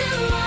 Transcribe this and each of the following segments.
to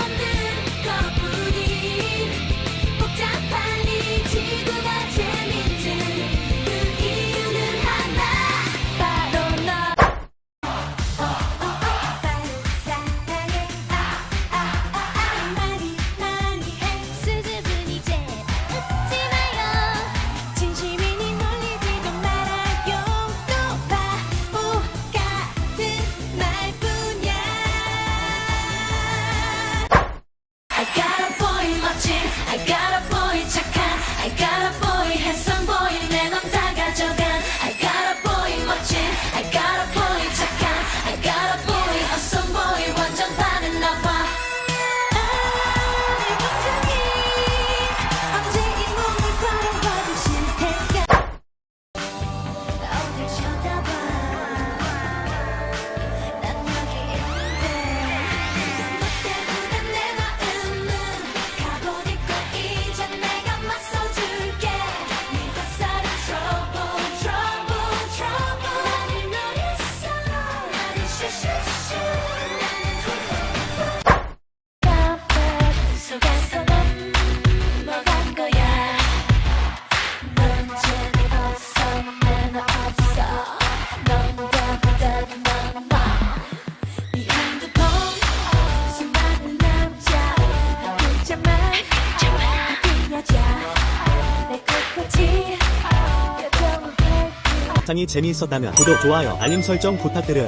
영상이 재미있었다면 구독, 좋아요, 알림 설정 부탁드려요.